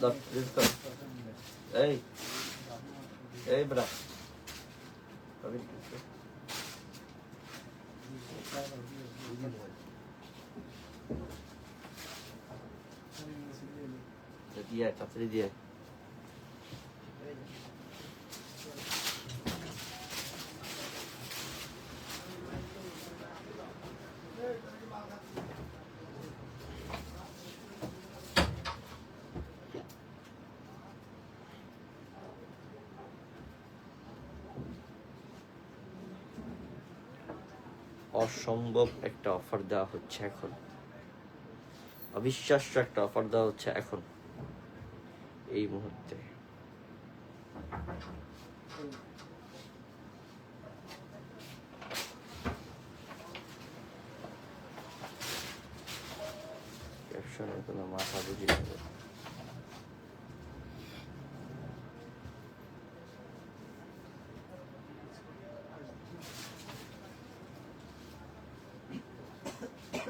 ধর, রিলস কর। এই এই বেটা কবি রিলস কর। দিয়ে আয়, তাড়াতাড়ি অসম্ভব একটা অফার দেওয়া হচ্ছে এখন। অবিশ্বাস্য একটা অফার দেওয়া হচ্ছে এখন এই মুহূর্তে।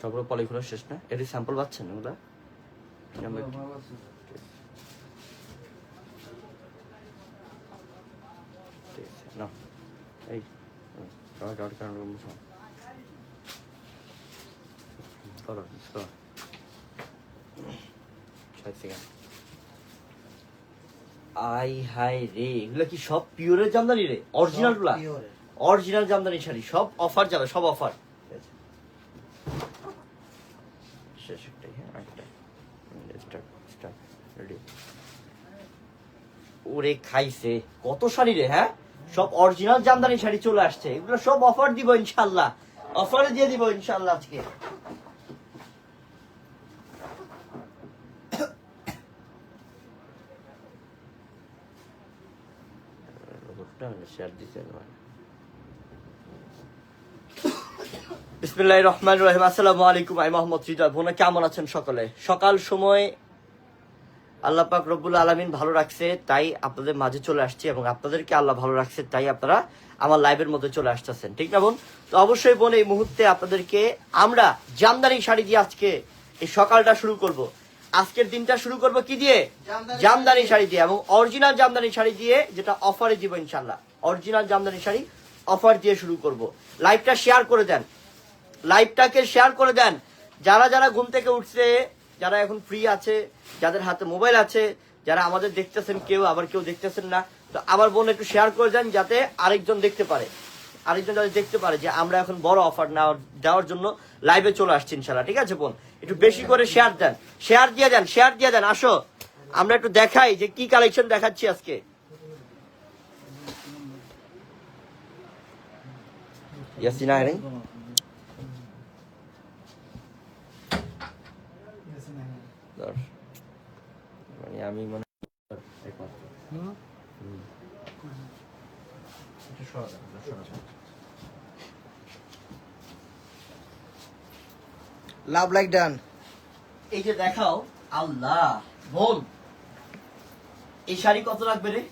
সবগুলো পলিগুলো শেষ না? এটি স্যাম্পল পাচ্ছেন ওগুলা। এই সেকেন্ড। আই হাই রে এগুলো কি সব পিওরের জামদানি রে? অরিজিনালগুলা? অরিজিনাল জামদানি শাড়ি সব অফার যাবে সব অফার শেষ একটাই হ্যাঁ একটাই স্টার্ট স্টার্ট রেডি ওরে খাইছে। কত শাড়ি রে হ্যাঁ? সব অরিজিনাল জামদানি শাড়ি চলে আসছে। এগুলো সব অফার দিব ইনশাল্লাহ অফারে দিয়ে দিব ইনশাল্লাহ আজকে। আমি মোহাম্মদ হৃদয় কেমন আছেন সকলে? সকাল সময় আল্লাহ পাক রব্বুল আলমিন ভালো রাখছে তাই আপনাদের মাঝে চলে আসছি এবং আপনাদেরকে আল্লাহ ভালো রাখছে তাই আপনারা আমার লাইভের মধ্যে চলে আসতেছেন। ঠিক না বোন? তো অবশ্যই বোন এই মুহূর্তে আপনাদেরকে আমরা জামদানি শাড়ি দিয়ে আজকে এই সকালটা শুরু করব। আজকের দিনটা শুরু করব কি দিয়ে? জামদানি শাড়ি। দিয়ে এবং অরিজিনাল জামদানি শাড়ি দিয়ে যেটা অফারে দিব ইনশাল্লাহ অরিজিনাল জামদানি শাড়ি অফার দিয়ে শুরু করব। লাইভটা শেয়ার করে দেন। লাইভটাকে শেয়ার করে দেন। যারা যারা ঘুম থেকে উঠছে যারা এখন ফ্রি আছে, যাদের হাতে মোবাইল আছে, যারা আমাদের দেখতেছেন কেউ, আবার কেউ দেখতেছেন না, তো আমার বোন একটু শেয়ার করে দেন যাতে আরেকজন দেখতে পারে। আরেকজন যাতে দেখতে পারে যে আমরা এখন বড় অফার দেওয়ার জন্য লাইভে চলে আসছি ইনশাল্লাহ ঠিক আছে বোন? একটু বেশি করে শেয়ার দেন। শেয়ার দিয়ে দেন শেয়ার দিয়ে দেন, আসো। আমরা একটু দেখাই যে কি কালেকশন দেখাচ্ছি আজকে। ইয়াসিনা মানে আমি মনে একমাত্র। হুম। একটু সরা সরা লাভ লাইক ডান এই যে দেখাও আল্লাহ বোন। এই শাড়ি কত লাগবে রে?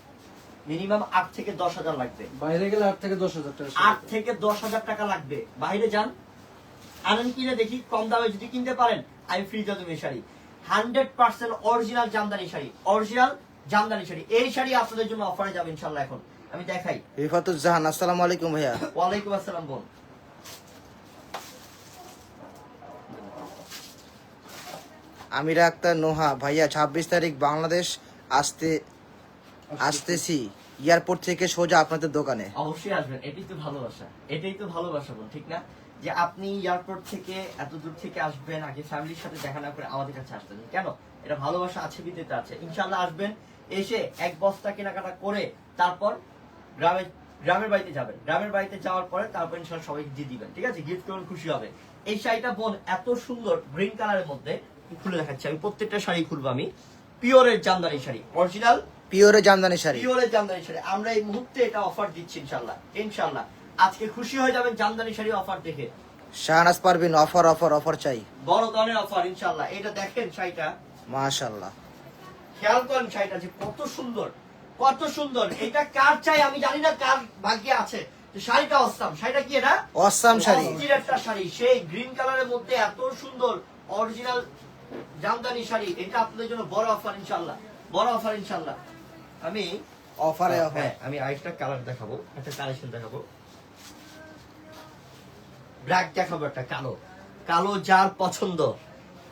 মিনিমাম আট থেকে দশ হাজার লাগবে। বাইরে গেলে আট থেকে দশ হাজার টাকা আট থেকে দশ হাজার টাকা লাগবে। বাইরে যান। আনেন কিনে দেখি কম দামে যদি কিনতে পারেন আমি ফ্রি দিয়ে দেবো এই sari. Hundred percent original jamdani sari original jamdani sari. এই শাড়ি আপনাদের জন্য অফারে যাবে ইনশাল্লাহ এখন। আমি দেখাই। রিফাতুজ জাহান আসসালামু আলাইকুম ভাইয়া। ওয়ালাইকুম আসসালাম বোন আমিরা আক্তার নোহা ভাইয়া ছাব্বিশ তারিখ বাংলাদেশ আসতে আসতেছি। এয়ারপোর্ট থেকে সোজা আপনাদের দোকানে। অবশ্যই আসবেন এটাই তো ভালোবাসা। এটাই তো ভালোবাসা বোন ঠিক না? যে আপনি এয়ারপোর্ট থেকে এত দূর থেকে আসবেন আগে ফ্যামিলির সাথে দেখা না করে আমাদের কাছে আসবেন। কেন? এটা ভালোবাসা আছে বিদ্যুতে আছে। ইনশাল্লাহ আসবেন এসে এক বস্তা কেনাকাটা করে তারপর গ্রামে গ্রামের বাড়িতে যাবেন। গ্রামের বাড়িতে যাওয়ার পরে তারপর ইনশাল্লাহ সবাইকে দিয়ে দিবেন ঠিক আছে? গিফট করুন খুশি হবে। এই শাড়িটা বোন এত সুন্দর গ্রিন কালারের মধ্যে খুলে দেখাচ্ছি আমি প্রত্যেকটা শাড়ি খুলবো আমি। পিওরের জামদানি শাড়ি অরিজিনাল পিওরের জামদানি শাড়ি। পিওরের জামদানি শাড়ি। আমরা এই মুহূর্তে এটা অফার দিচ্ছি ইনশাল্লাহ ইনশাল্লাহ আজকে খুশি হয়ে যাবেন জামদানি শাড়ি অফার দেখে। Shahnaz Parvin offer offer offer চাই। বড় ধরনের অফার ইনশাল্লাহ এটা দেখেন শাড়িটা। মাশাল্লাহ খেয়াল করেন শাড়িটা যে কত সুন্দর কত সুন্দর। এটা কার চাই আমি জানি না কার ভাগ্যে আছে। শাড়িটা অস্তাম শাড়িটা কি এটা? অসাম শাড়ি। একটা শাড়ি। সেই গ্রিন কালারের মধ্যে এত সুন্দর অরিজিনাল জামদানি শাড়ি। এটা আপনাদের জন্য বড় অফার ইনশাল্লাহ বড় অফার ইনশাল্লাহ আমি অফারে অফার। হ্যাঁ আমি আরেকটা কালার দেখাবো একটা কালেকশন দেখাবো। ব্ল্যাক দেখাবো একটা কালো। কালো যার পছন্দ।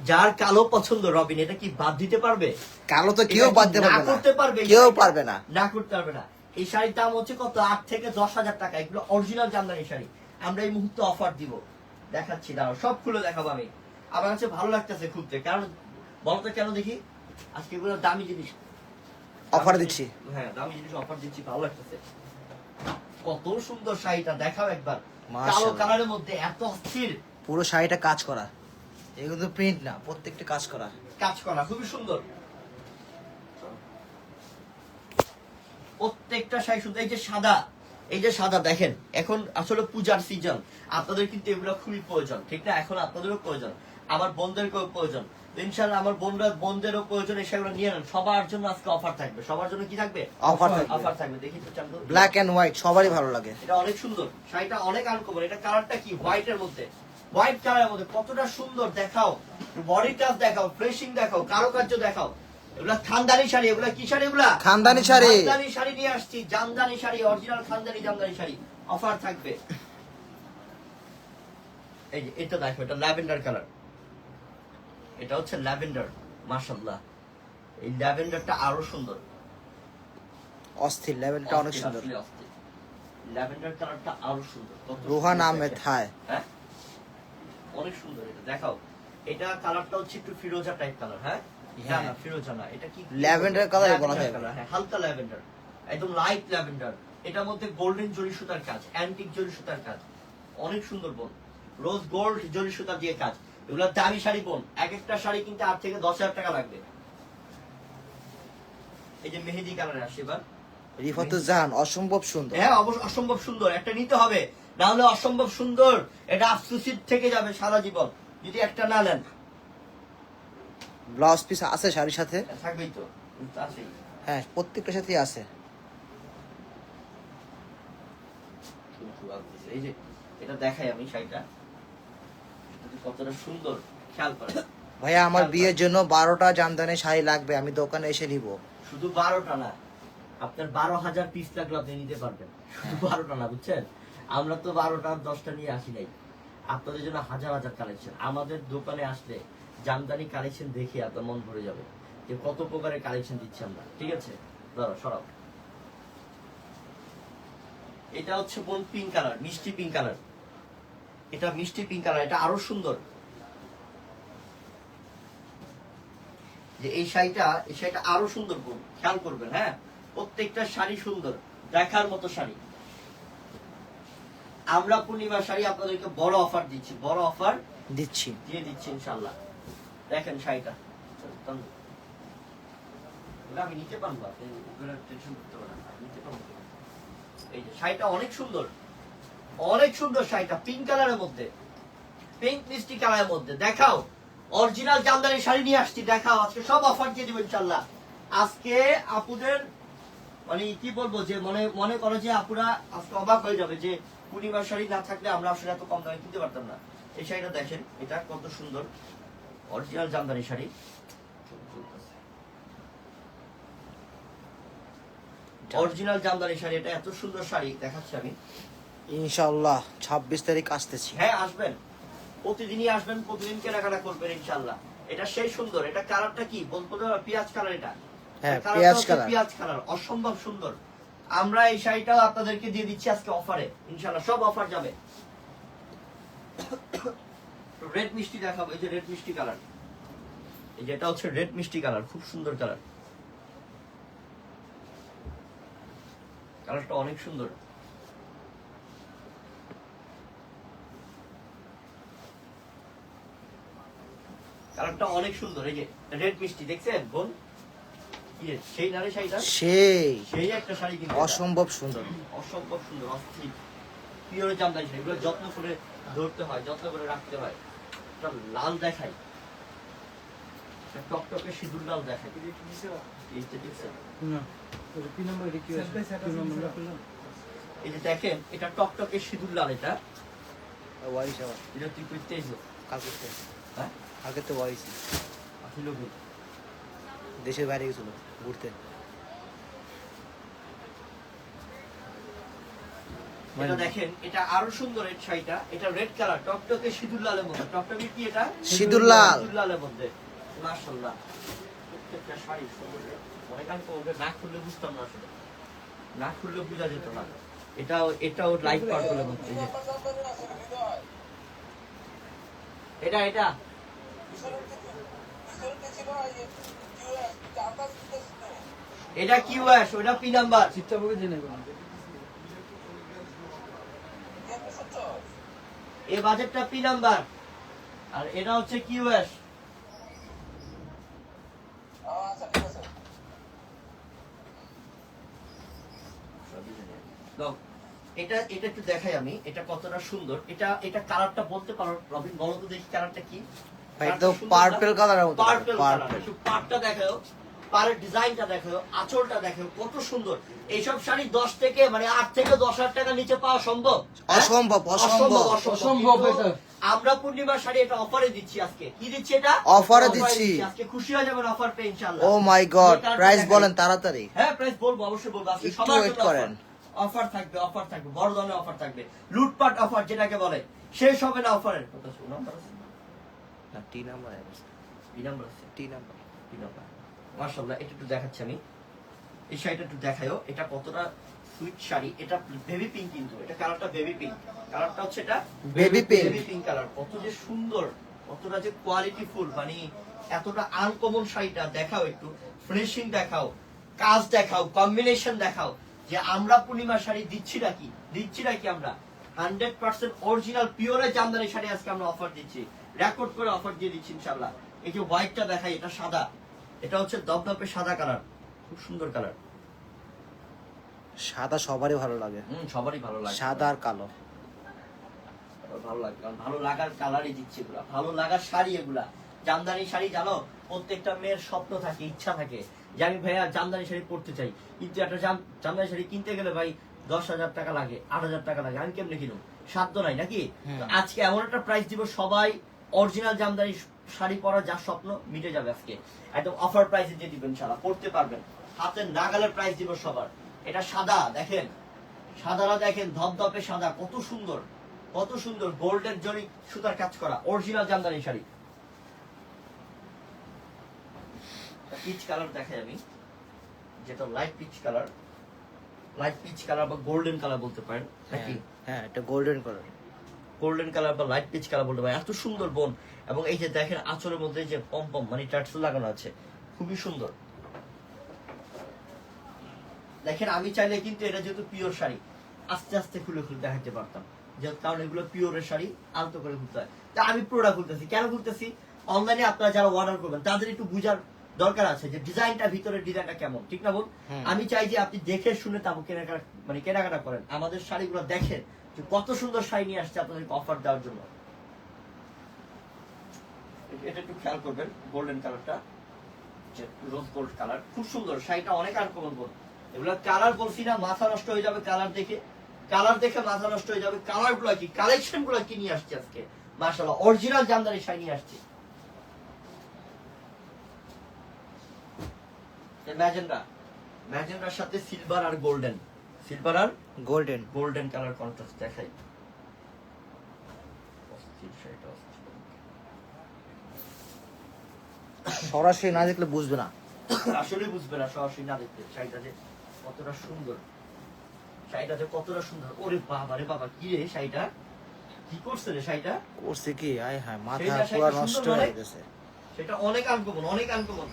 যার কালো পছন্দ রবিন এটা কি বাদ দিতে পারবে? কালো তো কেউ এটা কি বাদতে না। করতে পারবে কেউ পারবে না। না করতে পারবে না। এই শাড়ির দাম হচ্ছে কত? আট থেকে দশ হাজার টাকা। এগুলো অরিজিনাল জামদানি শাড়ি। আমরা এই মুহূর্তে অফার দিব। দেখাচ্ছি দাঁড়াও সব খুলে দেখাবো আমি। আমার কাছে ভালো লাগতেছে খুলতে। কারণ বলতো কেন দেখি? আজকে এগুলো দামি জিনিস। অফার দিচ্ছি। হ্যাঁ দামি জিনিস অফার দিচ্ছি ভালো লাগতেছে। কত সুন্দর শাড়িটা দেখাও একবার। কালো কালারের মধ্যে এত অস্থির। পুরো শাড়িটা কাজ করা। এগুলো তো প্রিন্ট না প্রত্যেকটা কাজ করা। কাজ করা খুবই সুন্দর। প্রত্যেকটা শাড়ি সুন্দর এই যে সাদা এই যে সাদা দেখেন এখন আসলে পূজার সিজন আপনাদের কিন্তু এগুলো খুবই প্রয়োজন ঠিক না? এখন আপনাদেরও প্রয়োজন। আমার বোনদেরকেও প্রয়োজন। তো ইনশাল্লাহ আমার বোনরা বোনদেরও প্রয়োজন এই শাড়িগুলো নিয়ে নেন। সবার জন্য আজকে অফার থাকবে। সবার জন্য কি থাকবে? Offer থাকবে। অফার থাকবে। দেখি তো চান্দু ব্ল্যাক এন্ড হোয়াইট সবারই ভালো লাগে। এটা অনেক সুন্দর। শাড়িটা অনেক আনকমন এটা কালারটা কি? হোয়াইট এর মধ্যে। হোয়াইট কালারের মধ্যে কতটা সুন্দর দেখাও। বডি টাচ দেখাও ফ্রেশিং দেখাও কারুকার্য দেখাও। এগুলা খানদানি শাড়ি এগুলা কি শাড়ি এগুলা? খানদানি শাড়ি। খানদানি শাড়ি নিয়ে আসছি জামদানি শাড়ি অরিজিনাল খানদানি জামদানি শাড়ি। অফার থাকবে। এই যে এটা দেখো এটা ল্যাভেন্ডার কালার এটা হচ্ছে ল্যাভেন্ডার মাশাআল্লাহ। এই ল্যাভেন্ডারটা আরও সুন্দর। অস্থির অনেক সুন্দর। ল্যাভেন্ডার কালারটা আরও সুন্দর। রোহান আহমেদ হায়। হ্যাঁ? অনেক সুন্দর এটা দেখাও। এটা কালারটা হচ্ছে একটু ফিরোজা টাইপ কালার হ্যাঁ? না হ্যাঁ। ফিরোজা না এটা কি? Lavender colour বলা যায়। হ্যাঁ হালকা ল্যাভেন্ডার। একদম লাইট ল্যাভেন্ডার। এটার মধ্যে গোল্ডেন জরি সুতার কাজ অ্যান্টিক জরি সুতার কাজ। অনেক সুন্দর বোন রোজ গোল্ড জরি সুতা দিয়ে কাজ। এগুলো দামি শাড়ি বোন। এক একটা শাড়ি কিনতে আট থেকে দশ হাজার টাকা লাগবে। এই যে মেহেদি কালারে আসে এবার। অসম্ভব সুন্দর। হ্যাঁ অবশ্য অসম্ভব সুন্দর। একটা নিতে হবে না হলে অসম্ভব সুন্দর। এটা আফসুসির থেকে যাবে সারা জীবন। যদি একটা না নেন। ব্লাউজ পিস আছে শাড়ির সাথে? থাকবেই তো। আছেই। হ্যাঁ প্রত্যেকটার সাথেই আছে। এই যে এটা দেখাই আমি শাড়িটা। কতটা সুন্দর খেয়াল করে ভাইয়া আমার বিয়ের জন্য বারোটা জামদানি শাড়ি লাগবে আমি দোকানে এসে নিব। শুধু বারোটা না আপনার বারো হাজার পিস লাগলে আপনি নিতে পারবেন। শুধু বারোটা না বুঝছেন? আমরা তো বারোটা দশটা নিয়ে আসি নাই। আপনাদের জন্য হাজার হাজার কালেকশন আমাদের দোকানে আসলে জামদানি কালেকশন দেখে আপনার মন ভরে যাবে যে কত প্রকারের কালেকশন দিচ্ছি আমরা। ঠিক আছে? ধরো সরাও। এটা হচ্ছে বোন পিঙ্ক কালার মিষ্টি পিঙ্ক কালার এটা মিষ্টি পিঙ্ক কালার এটা আরও সুন্দর। যে এই শাড়িটা এই শাড়িটা আরও সুন্দর খেয়াল করবেন হ্যাঁ? প্রত্যেকটা শাড়ি সুন্দর দেখার মতো শাড়ি। আমরা পূর্ণিমা শাড়ি আপনাদেরকে বড় অফার দিচ্ছি বড় অফার দিচ্ছি। দিয়ে দিচ্ছি ইনশাল্লাহ দেখেন শাড়িটা। আমি নিতে পারব আপনি টেনশন করতে পারেন নিতে পারব। এই যে শাড়িটা অনেক সুন্দর। অনেক সুন্দর শাড়িটা পিঙ্ক কালারের মধ্যে। পিঙ্ক মিষ্টি কালারের মধ্যে। দেখাও। অরিজিনাল জামদানি শাড়ি নিয়ে আসছি, দেখাও। আজকে সব অফার দিয়ে দিব, ইনশাল্লাহ। আজকে আপুদের মানে কি বলব যে, মনে মনে করো যে আপুরা আজকে অবাক হয়ে যাবে যে পূর্ণিমার শাড়ি না থাকলে আমরা আসলে এত কম দামে কিনতে পারতাম না। এই শাড়িটা দেখেন, এটা কত সুন্দর। অরিজিনাল জামদানি শাড়ি। অরিজিনাল জামদানি শাড়ি, এটা এত সুন্দর শাড়ি, দেখাচ্ছি আমি। ইনশাল্লাহ ছাব্বিশ তারিখ আসতেছি। হ্যাঁ আসবেন। প্রতিদিনই আসবেন প্রতিদিন কেনাকাটা করবেন ইনশাল্লাহ এটা সেই সুন্দর এটা কালারটা কি? বলতে পেঁয়াজ কালার এটা। হ্যাঁ, পেঁয়াজ কালার। পেঁয়াজ কালার অসম্ভব সুন্দর। আমরা এই শাড়িটাও আপনাদেরকে দিয়ে দিচ্ছি আজকে অফারে ইনশাল্লাহ সব অফার যাবে। রেড মিষ্টি দেখাবো এই যে রেড মিষ্টি কালার। এই যেটা হচ্ছে রেড মিষ্টি কালার খুব সুন্দর কালার। কালারটা অনেক সুন্দর। কালারটা অনেক সুন্দর এই যে রেড মিষ্টি দেখছেন বোন? সেই নারে শাড়িটা? সেই। সেই একটা শাড়ি কিন্তু অসম্ভব সুন্দর। অসম্ভব সুন্দর অস্থির। পিওরে জামদানি শাড়ি এগুলো যত্ন করে ধরতে হয় যত্ন করে রাখতে হয়। একটা লাল একটা টকটকে সিঁদুর লাল দেখাই এই যে দেখছেন? এই যে দেখেন এটা টকটকে সিঁদুর লাল এটা। এটা তুই করতে এসো কালকে হ্যাঁ? কালকে তো আসলে দেশের বাইরে গেছিল ঘুরতে। এটা দেখেন এটা আরও সুন্দর এই শাড়িটা। এটা রেড কালার টকটকে সিঁদুর লালের মধ্যে। টকটকে কি এটা? সিঁদুর লাল। সিঁদুর লালের মধ্যে। মাশাআল্লাহ। প্রত্যেকটা শাড়ি সুন্দর। অনেক আমি ওকে না খুললে বুঝতাম না আসলে। না খুললে বোঝা যেত না। লাইট পার্পলের মধ্যে এটা এটা। এটা কিউএস ওটা পি নাম্বার। এই বাজেটটা পি নাম্বার। আর এটা হচ্ছে কিউএস। এটা এটা একটু দেখাই আমি এটা কতটা সুন্দর। এটা এটা কালারটা বলতে পারো রবিন বলো তো দেখি কালারটা কি? একদম colour এর মতো। পার্পল একটু দেখাও পাড়ের ডিজাইনটা দেখাও আঁচলটা দেখাও কত সুন্দর। এইসব শাড়ি দশ থেকে মানে আট থেকে দশ হাজার টাকা নিচে পাওয়া সম্ভব? হ্যাঁ? অসম্ভব, অসম্ভব। অসম্ভব আমরা পূর্ণিমার শাড়ি এটা অফারে দিচ্ছি আজকে। কি দিচ্ছি এটা? Offer দিচ্ছি। আজকে খুশি হয়ে যাবেন অফার পেয়ে ইনশাআল্লাহ। ও মাই গড প্রাইস বলেন তাড়াতাড়ি। হ্যাঁ প্রাইস বলব অবশ্যই বলব। আজকে সবার জন্য করেন। অফার থাকবে অফার থাকবে। বড় ধরনের অফার থাকবে। লুটপাট অফার যেটাকে বলে শেষ হবে না অফারের কথা শুনো নাম্বার আছে না টি নাম্বার কি নাম্বার আছে? টি নাম্বার কি নাম্বার মাশাআল্লাহ এটা একটু দেখাচ্ছি আমি। এই শাড়িটা একটু দেখায়ও এটা কতটা সুইট শাড়ি এটা বেবি পিঙ্ক কিন্তু এটা কালারটা বেবি পিঙ্ক কালারটা হচ্ছে এটা baby pink baby pink colour কত যে সুন্দর কতটা যে কোয়ালিটি ফুল মানে এতটা আনকমন শাড়িটা। দেখাও একটু ফিনিশিং দেখাও কাজ দেখাও কম্বিনেশন দেখাও যে আমরা পূর্ণিমা শাড়ি দিচ্ছি নাকি? দিচ্ছি নাকি আমরা? হান্ড্রেড পার্সেন্ট অরিজিনাল পিওরের জামদানি শাড়ি আজকে আমরা অফার দিচ্ছি। রেকর্ড করে অফার দিয়ে দিচ্ছি ইনশাল্লাহ এই যে হোয়াইটটা দেখাই এটা সাদা। এটা হচ্ছে দপদপে সাদা কালার। খুব সুন্দর কালার। সাদা সবারই ভালো লাগে। হুম সবারই ভালো লাগে। সাদা আর কালো। ভালো লাগে কারণ ভালো লাগার কালারই দিচ্ছে এগুলা। ভালো লাগার শাড়ি এগুলা। জামদানি শাড়ি জানো প্রত্যেকটা মেয়ের স্বপ্ন থাকে ইচ্ছা থাকে যে আমি ভাইয়া জামদানি শাড়ি পরতে চাই। কিন্তু একটা জাম- জামদানি শাড়ি কিনতে গেলে ভাই দশ হাজার টাকা লাগে আট হাজার টাকা লাগে আমি কেমনে কিনুম? সাধ্য নাই নাকি? আজকে এমন একটা প্রাইস দিব সবাই অরিজিনাল জামদানি শাড়ি পরার যার স্বপ্ন মিটে যাবে আজকে। একদম অফার প্রাইসে দিয়ে দিবেন সারা পড়তে পারবেন। হাতের নাগালের প্রাইস দিব সবার। এটা সাদা দেখেন। সাদারা দেখেন ধপধপে সাদা কত সুন্দর। কত সুন্দর গোল্ডেন জরি সুতার কাজ করা original jamdani sari. Peach colour দেখাই আমি যেটা light peach colour light peach colour বা গোল্ডেন কালার বলতে পারেন নাকি? হ্যাঁ এটা গোল্ডেন কালার গোল্ডেন কালার বা লাইট পিচ কালার বলতে পারেন। এত সুন্দর বোন। এবং এই যে দেখেন আঁচলের মধ্যে যে পম পম মানে টাটসেল লাগানো আছে খুবই সুন্দর। দেখেন আমি চাইলে কিন্তু এটা যেহেতু পিওর শাড়ি আস্তে আস্তে খুলে খুলে দেখাতে পারতাম। যে কারণ এগুলো পিওরের শাড়ি আলতো করে খুলতে হয়। তা আমি পুরোটা খুলতেছি। কেন খুলতেছি? অনলাইনে আপনারা যারা অর্ডার করবেন তাদের একটু বুঝার দরকার আছে যে ডিজাইনটা ভিতরের ডিজাইনটা কেমন ঠিক না বল আমি চাই যে আপনি দেখে শুনে তারপর কেনাকাটা মানে কেনাকাটা করেন। আমাদের শাড়িগুলো দেখেন যে কত সুন্দর শাড়ি নিয়ে আসছে আপনাদেরকে অফার দেওয়ার জন্য। এটা- একটু খেয়াল করবেন গোল্ডেন কালারটা যে রোজ গোল্ড কালার খুব সুন্দর শাড়িটা অনেক আনকমন গোল এগুলো কালার বলছি না মাথা নষ্ট হয়ে যাবে কালার দেখে। কালার দেখে মাথা নষ্ট হয়ে যাবে কালারগুলো কি কালেকশনগুলো কি নিয়ে আসছে আজকে? মাশাআল্লাহ অরিজিনাল জামদানি শাড়ি নিয়ে আসছে। ম্যাজেন্ডা। ম্যাজেন্ডার সাথে সিলভার আর গোল্ডেন। সিলভার আর গোল্ডেন। গোল্ডেন কালার কন্ট্রাস্ট দেখাই। সরাসরি না দেখলে বুঝবে না। আসলে বুঝবে না সরাসরি না দেখতে শাড়িটা যে কতটা সুন্দর। শাড়িটা যে কতটা সুন্দর। ওরে বাবা রে বাবা কি রে শাড়িটা? কি করছে রে শাড়িটা? করছে কি? আয় হায় মাথা পুরো নষ্ট হয়ে গেছে। সেটা অনেক আনকমন অনেক আনকমন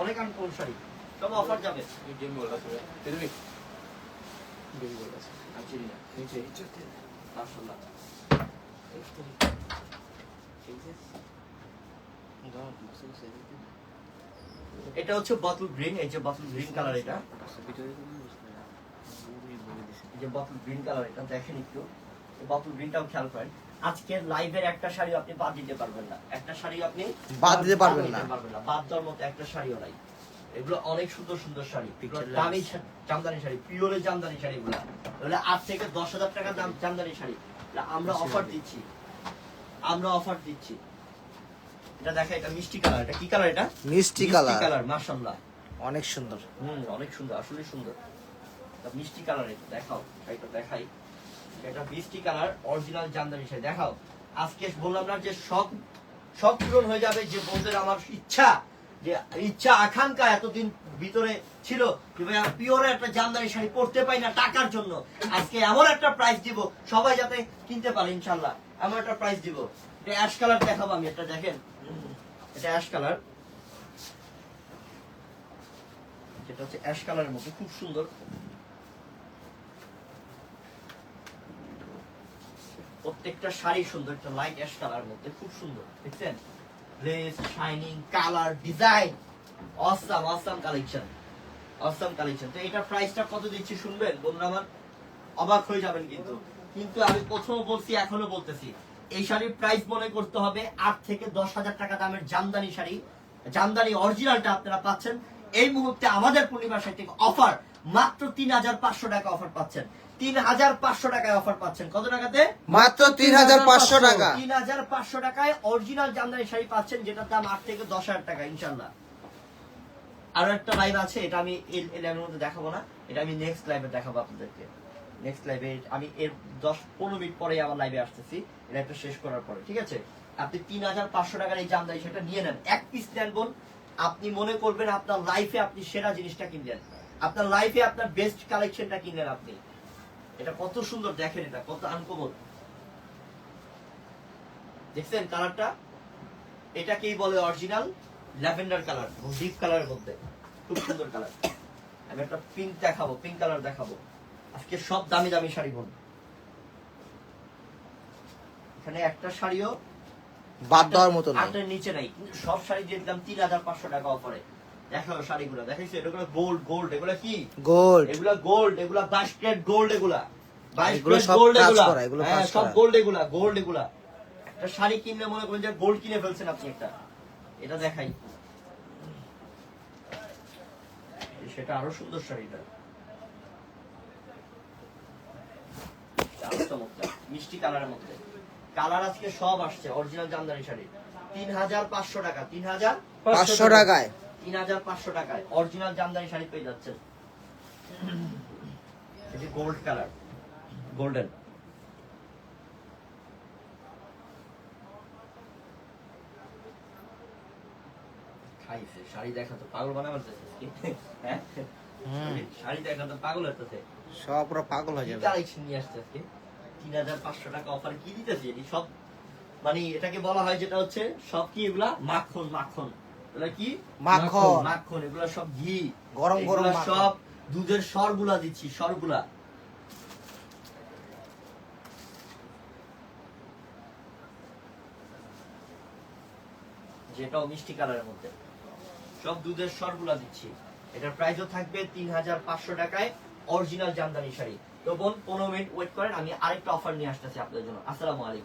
অনেক আনকমন শাড়ি। সব অফার যাবে। আমি চিনি না। মাশাআল্লাহ। এটা হচ্ছে বটল গ্রিন এই যে বটল গ্রিন কালার এটা। এই যে বটল গ্রিন কালার এটা। দেখেন একটু। বটল গ্রিনটাও খেয়াল করেন। আজকের লাইভের একটা শাড়ি আপনি বাদ দিতে পারবেন না। একটা শাড়ি আপনি বাদ দিতে পারবেন না। বাদ দেওয়ার মতো একটা শাড়িও নাই। এগুলো অনেক সুন্দর সুন্দর শাড়ি। দামি জামদানি শাড়ি পিওরের জামদানি শাড়ি এগুলো এগুলো আট থেকে দশ হাজার টাকা দাম জামদানি শাড়ি। আমরা অফার দিচ্ছি। আমরা অফার দিচ্ছি। এটা দেখা এটা মিষ্টি কালার এটা কি কালার এটা? মিষ্টি কালার কালার মাশাআল্লাহ। অনেক সুন্দর। হুম অনেক সুন্দর আসলে সুন্দর। মিষ্টি কালার এটা দেখাও এটা দেখাই। এটা মিষ্টি কালার অরিজিনাল জামদানি শাড়ি দেখাও। আজকে বললাম না যে পূরণ হয়ে যাবে যে বলদের আমার ইচ্ছা, যে ইচ্ছা, আকাঙ্ক্ষা এতদিন ভিতরে ছিল যে ভাই পিওর একটা জামদানি শাড়ি পরতে পাই না টাকার জন্য। আজকে এমন একটা প্রাইস দিব, সবাই যাতে কিনতে পারে ইনশাল্লাহ এমন একটা প্রাইস দিব। এটা অ্যাশ কালার দেখাবো আমি এটা দেখেন। এটা অ্যাশ কালার যেটা হচ্ছে অ্যাশ কালারের মধ্যে, খুব সুন্দর। প্রত্যেকটা শাড়ি সুন্দর, একটা লাইট অ্যাশ কালার মধ্যে খুব সুন্দর, দেখছেন? Lace shining colour design awesome awesome collection awesome collection তো এটার প্রাইসটা কত দিচ্ছি শুনবেন, বন্ধুরা আমার? অবাক হয়ে যাবেন কিন্তু। কিন্তু আমি প্রথম বলছি এখনও বলতেছি, এই শাড়ির প্রাইস মনে করতে হবে আট থেকে দশ হাজার টাকা দামের জামদানি শাড়ি, জামদানি অরিজিনালটা আপনারা পাচ্ছেন। এই মুহূর্তে আমাদের পূর্ণিমা থেকে অফার মাত্র তিন হাজার পাঁচশো টাকা অফার পাচ্ছেন। তিন হাজার পাঁচশো টাকায় অফার পাচ্ছেন। কত টাকাতে? মাত্র তিন হাজার পাঁচশো টাকা। তিন হাজার পাঁচশো টাকায় অরিজিনাল জামদানি শাড়ি পাচ্ছেন যেটার দাম আট থেকে দশ হাজার টাকা ইনশাল্লাহ আরও একটা লাইভ আছে এটা আমি এই এই লাইভের মধ্যে দেখাবো না। এটা আমি নেক্সট লাইভে দেখাবো আপনাদেরকে। নেক্সট লাইভে আমি এর দশ পনেরো মিনিট পরে আমার লাইভে আসতেছি। লাইভটা শেষ করার পরে ঠিক আছে? আপনি তিন হাজার পাঁচশো টাকার এই জামদানি সেটা নিয়ে নেন। এক পিস নেন বোন। আপনি মনে করবেন আপনার লাইফে আপনি সেরা জিনিসটা কিনলেন। আপনার লাইফে আপনার বেস্ট কালেকশনটা কিনলেন আপনি। এটা কত সুন্দর, দেখেন এটা, কত আনকমন দেখছেন কালারটা এটাকেই বলে অরিজিনাল ল্যাভেন্ডার কালার ডিপ কালারের মধ্যে। খুব সুন্দর কালার আমি একটা পিঙ্ক দেখাবো পিঙ্ক কালার দেখাবো। আজকে সব দামি দামি শাড়ি বোন এখানে একটা শাড়িও বাদ দেওয়ার মতো নাই। আটের নিচে নাই। কিন্তু সব শাড়ি দিয়ে দিলাম তিন হাজার পাঁচশো টাকা অফারে। দেখাও শাড়িগুলো দেখাইছো? এগুলো গোল্ড গোল্ড এগুলো কি? গোল্ড এগুলা গোল্ড এগুলা ক্যারেট গোল্ড এগুলা। এগুলো সব গোল্ড কাজ এগুলা। করা, এগুলো হ্যাঁ, সব। গোল্ড এগুলা গোল্ড এগুলা। একটা শাড়ি কিনলে মনে করেন যে গোল্ড কিনে ফেলছেন আপনি একটা। এটা দেখাই। সেটা আরও সুন্দর শাড়িটা মিষ্টি কালারের মধ্যে। কালার আজকে সব আসছে অরিজিনাল জামদানি শাড়ি। তিন হাজার পাঁচশো টাকা তিন হাজার পাঁচশো টাকায়। তিন হাজার পাঁচশো টাকায় অরিজিনাল জামদানি শাড়ি পেয়ে যাচ্ছেন। এটি গোল্ড কালার গোল্ডেন খাইছে শাড়ি দেখা তো পাগল বানাবার হ্যাঁ? শাড়ি দেখা তো পাগল হতেছে সব পুরো পাগল হয়ে যাবে। নিয়ে আসছে আজকে? তিন হাজার পাঁচশো টাকা অফার কি দিতেছে? এটি সব মানে এটাকে বলা হয় যেটা হচ্ছে সব কি এগুলা? মাখন মাখন। এগুলা কি? মাখন। মাখন এগুলা সব ঘি। গরম গরম সব দুধের সরগুলা দিচ্ছি সরগুলা। যেটাও মিষ্টি কালারের মধ্যে। সব দুধের সরগুলা দিচ্ছি। এটার প্রাইসও থাকবে তিন হাজার পাঁচশো টাকায়। অরিজিনাল জামদানি শাড়ি। তো বোন, পনেরো মিনিট ওয়েট করেন, আমি আরেকটা অফার নিয়ে আসতেছি আপনাদের জন্য। আসসালামু আলাইকুম।